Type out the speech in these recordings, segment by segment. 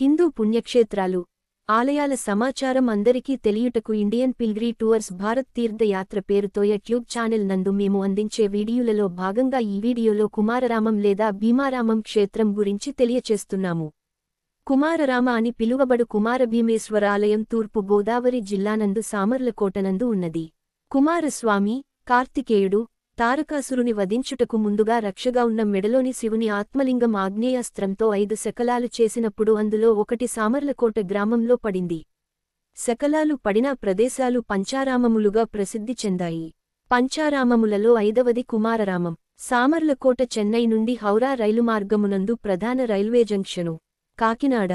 హిందూ పుణ్యక్షేత్రాలు ఆలయాల సమాచారం అందరికీ తెలియుటకు Indian pilgrim tours Bharat Teerthayatra పేరుతో యూట్యూబ్ ఛానల్ నందు మేము అందించే వీడియోలలో భాగంగా ఈ వీడియోలో కుమారరామం లేదా భీమారామం క్షేత్రం గురించి తెలియచేస్తున్నాము. కుమారరామ అని పిలువబడు కుమారభీమేశ్వర ఆలయం తూర్పు గోదావరి జిల్లానందు సామర్లకోటనందు ఉన్నది. కుమారస్వామి కార్తికేయుడు తారకాసురుని వధించుటకు ముందుగా రక్షగా ఉన్న మెడలోని శివుని ఆత్మలింగం ఆగ్నేయాస్త్రంతో ఐదు శకలాలు చేసినప్పుడు అందులో ఒకటి సామర్లకోట గ్రామంలో పడింది. శకలాలు పడిన ప్రదేశాలు పంచారామములుగా ప్రసిద్ధి చెందాయి. పంచారామములలో ఐదవది కుమారరామం. సామర్లకోట చెన్నై నుండి హౌరా రైలు మార్గమునందు ప్రధాన రైల్వే జంక్షను. కాకినాడ.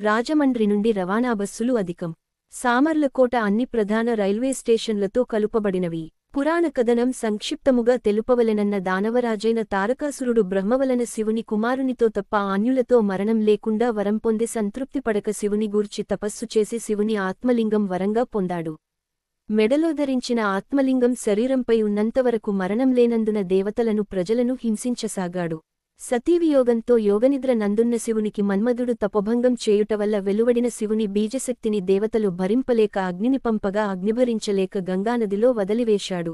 రాజమండ్రి నుండి రవాణా బస్సులు అధికం. సామర్లకోట అన్ని ప్రధాన రైల్వే స్టేషన్లతో కలుపబడినవి. పురాణ కథనం సంక్షిప్తముగా తెలుపవలెనన్న దానవరాజైన తారకాసురుడు బ్రహ్మవలన శివుని కుమారునితో తప్ప ఆన్యులతో మరణం లేకుండా వరం పొంది సంతృప్తి పడక శివుని గూర్చి తపస్సు చేసి శివుని ఆత్మలింగం వరంగా పొందాడు. మెడలో ధరించిన ఆత్మలింగం శరీరంపై ఉన్నంతవరకు మరణం లేనందున దేవతలను ప్రజలను హింసించసాగాడు. సతీవియోగంతో యోగనిద్ర నందున్న శివునికి మన్మధుడు తపభంగం చేయుట వల్ల వెలువడిన శివుని బీజశక్తిని దేవతలు భరింపలేక అగ్నిని పంపగా అగ్నిభరించలేక గంగానదిలో వదిలివేశాడు.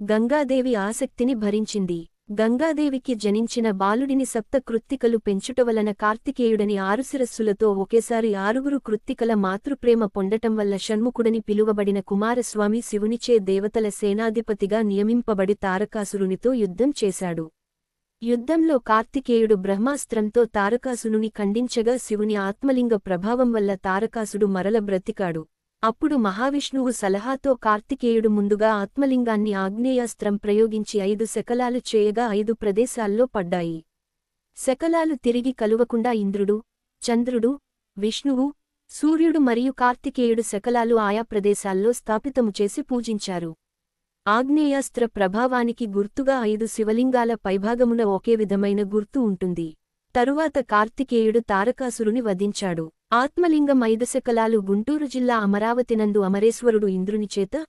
గంగాదేవి ఆసక్తిని భరించింది. గంగాదేవికి జనించిన బాలుడిని సప్త కృత్తికలు పెంచుట వలన కార్తికేయుడని ఆరుశిరస్సులతో ఒకేసారి ఆరుగురు కృత్తికల మాతృప్రేమ పొందటం వల్ల షణ్ముఖుడని పిలువబడిన కుమారస్వామి శివునిచే దేవతల సేనాధిపతిగా నియమింపబడి తారకాసురునితో యుద్ధం చేశాడు. యుద్ధంలో కార్తికేయుడు బ్రహ్మాస్త్రంతో తారకాసునుని ఖండించగా శివుని ఆత్మలింగ ప్రభావం వల్ల తారకాసుడు మరల బ్రతికాడు. అప్పుడు మహావిష్ణువు సలహాతో కార్తికేయుడు ముందుగా ఆత్మలింగాన్ని ఆగ్నేయాస్త్రం ప్రయోగించి ఐదు శకలాలు చేయగా ఐదు ప్రదేశాల్లో పడ్డాయి. శకలాలు తిరిగి కలువకుండా ఇంద్రుడు చంద్రుడు విష్ణువు సూర్యుడు మరియు కార్తికేయుడు శకలాలు ఆయా ప్రదేశాల్లో స్థాపితము చేసి పూజించారు. ఆగ్నేయాస్త్ర ప్రభావానికి గుర్తుగా ఐదు శివలింగాల పైభాగమున ఒకే విధమైన గుర్తు ఉంటుంది. తరువాత కార్తికేయుడు తారకాసురుని వధించాడు. ఆత్మలింగం ఐదు శకలాలు గుంటూరు జిల్లా అమరావతినందు అమరేశ్వరుడు ఇంద్రునిచేత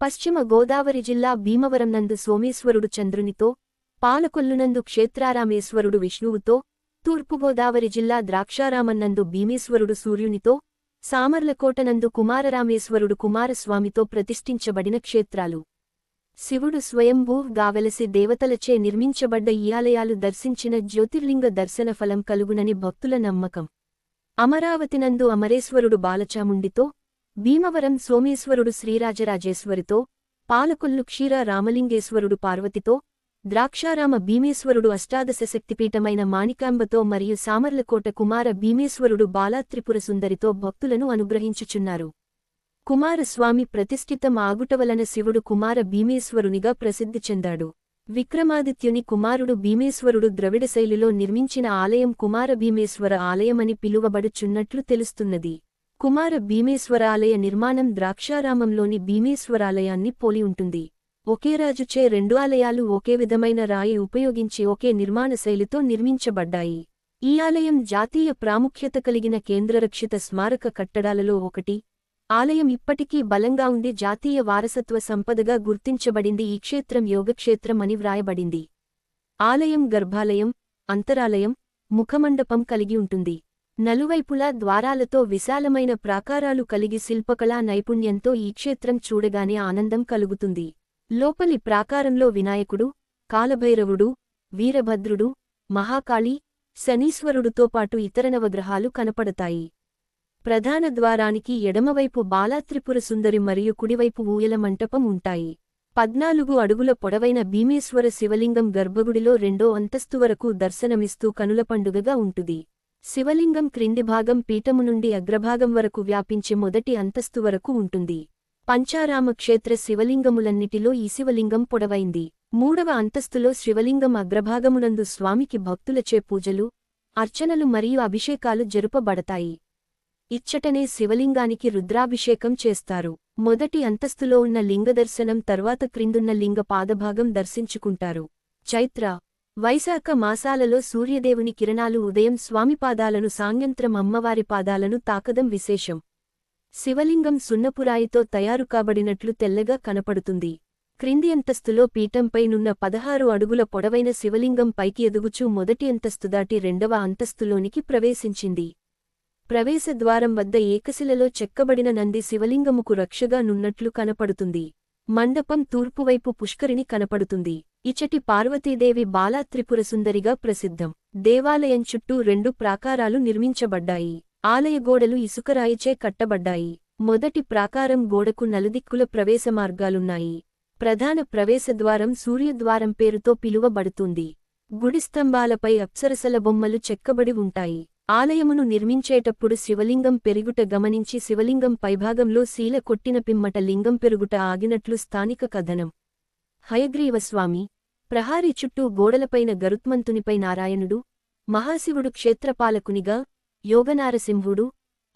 పశ్చిమ గోదావరి జిల్లా భీమవరం నందు సోమేశ్వరుడు చంద్రునితో పాలకొల్లునందు క్షేత్రారామేశ్వరుడు విష్ణువుతో తూర్పుగోదావరి జిల్లా ద్రాక్షారామన్నందు భీమేశ్వరుడు సూర్యునితో సామర్లకోటనందు కుమారరామేశ్వరుడు కుమారస్వామితో ప్రతిష్ఠించబడిన క్షేత్రాలు. శివుడు స్వయంభూగా వెలసి దేవతలచే నిర్మించబడ్డ ఈ ఆలయాలు దర్శించిన జ్యోతిర్లింగ దర్శన ఫలం కలుగునని భక్తుల నమ్మకం. అమరావతినందు అమరేశ్వరుడు బాలచాముండితో భీమవరం సోమేశ్వరుడు శ్రీరాజరాజేశ్వరితో పాలకొల్లు క్షీర రామలింగేశ్వరుడు పార్వతితో ద్రాక్షారామ భీమేశ్వరుడు అష్టాదశ శక్తిపీఠమైన మాణికాంబతో మరియు సామర్లకోట కుమార భీమేశ్వరుడు బాలాత్రిపుర సుందరితో భక్తులను అనుగ్రహించుచున్నారు. కుమారస్వామి ప్రతిష్ఠితం ఆగుటవలన శివుడు కుమార భీమేశ్వరునిగా ప్రసిద్ధి చెందాడు. విక్రమాదిత్యుని కుమారుడు భీమేశ్వరుడు ద్రవిడ శైలిలో నిర్మించిన ఆలయం కుమార భీమేశ్వర ఆలయమని పిలువబడుచున్నట్లు తెలుస్తున్నది. కుమార భీమేశ్వర ఆలయ నిర్మాణం ద్రాక్షారామంలోని భీమేశ్వరాలయాన్ని పోలి ఉంటుంది. ఒకే రాజుచే రెండు ఆలయాలు ఒకే విధమైన రాయి ఉపయోగించి ఒకే నిర్మాణ శైలితో నిర్మించబడ్డాయి. ఈ ఆలయం జాతీయ ప్రాముఖ్యత కలిగిన కేంద్రరక్షిత స్మారక కట్టడాలలో ఒకటి ఆలయం ఇప్పటికీ బలంగా ఉండి జాతీయ వారసత్వ సంపదగా గుర్తించబడింది. ఈ క్షేత్రం యోగక్షేత్రం అని వ్రాయబడింది. ఆలయం గర్భాలయం అంతరాలయం ముఖమండపం కలిగి ఉంటుంది. నలువైపులా ద్వారాలతో విశాలమైన ప్రాకారాలు కలిగి శిల్పకళా నైపుణ్యంతో ఈ క్షేత్రం చూడగానే ఆనందం కలుగుతుంది. లోపలి ప్రాకారంలో వినాయకుడు కాలభైరవుడు వీరభద్రుడు మహాకాళి శనీశ్వరుడుతో పాటు ఇతర నవగ్రహాలు కనపడతాయి. ప్రధాన ద్వారానికి ఎడమవైపు బాలాత్రిపుర సుందరి మరియు కుడివైపు ఊయల మంటపం ఉంటాయి. పద్నాలుగు అడుగుల పొడవైన భీమేశ్వర శివలింగం గర్భగుడిలో రెండో అంతస్తు వరకు దర్శనమిస్తూ కనుల పండుగగా ఉంటుంది. శివలింగం క్రింది భాగం పీఠము నుండి అగ్రభాగం వరకు వ్యాపించే మొదటి అంతస్తు వరకు ఉంటుంది. పంచారామ క్షేత్ర శివలింగములన్నిటిలో ఈ శివలింగం పొడవైంది. మూడవ అంతస్తులో శివలింగం అగ్రభాగమునందు స్వామికి భక్తులచే పూజలు అర్చనలు మరియు అభిషేకాలు జరుపబడతాయి. ఇచ్చటనే శివలింగానికి రుద్రాభిషేకం చేస్తారు. మొదటి అంతస్తులో ఉన్న లింగదర్శనం తర్వాత క్రిందున్న లింగ పాదభాగం దర్శించుకుంటారు. చైత్ర వైశాఖ మాసాలలో సూర్యదేవుని కిరణాలు ఉదయం స్వామి పాదాలను అమ్మవారి పాదాలను తాకదం విశేషం. శివలింగం సున్నపురాయితో తయారు కాబడినట్లు తెల్లగా కనపడుతుంది. క్రింది అంతస్తులో పీఠంపై నున్న పదహారు అడుగుల పొడవైన శివలింగం పైకి ఎదుగుచూ మొదటి అంతస్తు దాటి రెండవ అంతస్తులోనికి ప్రవేశించింది. ప్రవేశద్వారం వద్ద ఏకశిలలో చెక్కబడిన నంది శివలింగముకు రక్షగా నున్నట్లు కనపడుతుంది. మండపం తూర్పువైపు పుష్కరిణి కనపడుతుంది. ఇచటి పార్వతీదేవి బాలా త్రిపురసుందరిగా ప్రసిద్ధం. దేవాలయం చుట్టూ రెండు ప్రాకారాలు నిర్మించబడ్డాయి. ఆలయ గోడలు ఇసుకరాయిచే కట్టబడ్డాయి. మొదటి ప్రాకారం గోడకు నలుదిక్కుల ప్రవేశ మార్గాలున్నాయి. ప్రధాన ప్రవేశద్వారం సూర్యద్వారం పేరుతో పిలువబడుతుంది. గుడి స్తంభాలపై అప్సరసల బొమ్మలు చెక్కబడి ఉంటాయి. ఆలయమును నిర్మించేటప్పుడు శివలింగం పెరుగుట గమనించి శివలింగం పైభాగంలో శీల కొట్టిన పిమ్మట లింగం పెరుగుట ఆగినట్లు స్థానిక కథనం. హయగ్రీవస్వామి ప్రహారీ చుట్టూ గోడలపైన గరుత్మంతునిపై నారాయణుడు మహాశివుడు క్షేత్రపాలకునిగా యోగనారసింహుడు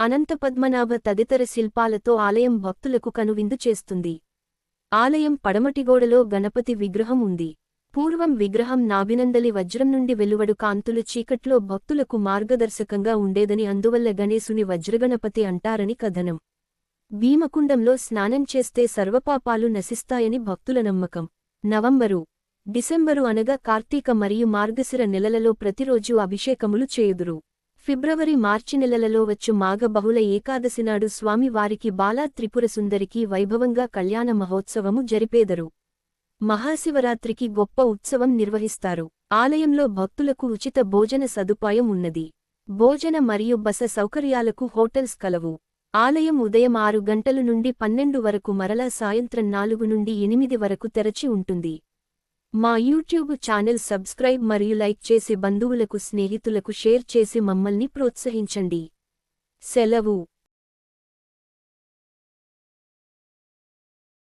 అనంతపద్మనాభ తదితర శిల్పాలతో ఆలయం భక్తులకు కనువిందు చేస్తుంది. ఆలయం పడమటిగోడలో గణపతి విగ్రహం ఉంది. పూర్వం విగ్రహం నాభినందలి వజ్రం నుండి వెలువడు కాంతులు చీకట్లో భక్తులకు మార్గదర్శకంగా ఉండేదని అందువల్ల గణేశుని వజ్రగణపతి అంటారని కథనం. భీమకుండంలో స్నానం చేస్తే సర్వపాపాలు నశిస్తాయని భక్తుల నమ్మకం. నవంబరు. డిసెంబరు అనగా కార్తీక మరియు మార్గశిర నెలలలో ప్రతిరోజు అభిషేకములు చేయుదురు. ఫిబ్రవరి మార్చి నెలలలో వచ్చు మాఘ బహుళ ఏకాదశి నాడు స్వామి వారికి బాలా త్రిపుర సుందరికి వైభవంగా కళ్యాణ మహోత్సవము జరిపేదరు. మహాశివరాత్రికి గొప్ప ఉత్సవం నిర్వహిస్తారు. ఆలయంలో భక్తులకు ఉచిత భోజన సదుపాయం ఉన్నది. భోజన మరియు బస సౌకర్యాలకు హోటల్స్ కలవు. ఆలయం ఉదయం ఆరు గంటలు నుండి పన్నెండు వరకు మరలా సాయంత్రం నాలుగు నుండి ఎనిమిది వరకు తెరచి ఉంటుంది. మా యూట్యూబ్ ఛానల్ సబ్స్క్రైబ్ మరియు లైక్ చేసి బంధువులకు స్నేహితులకు షేర్ చేసి మమ్మల్ని ప్రోత్సహించండి. సెలవు.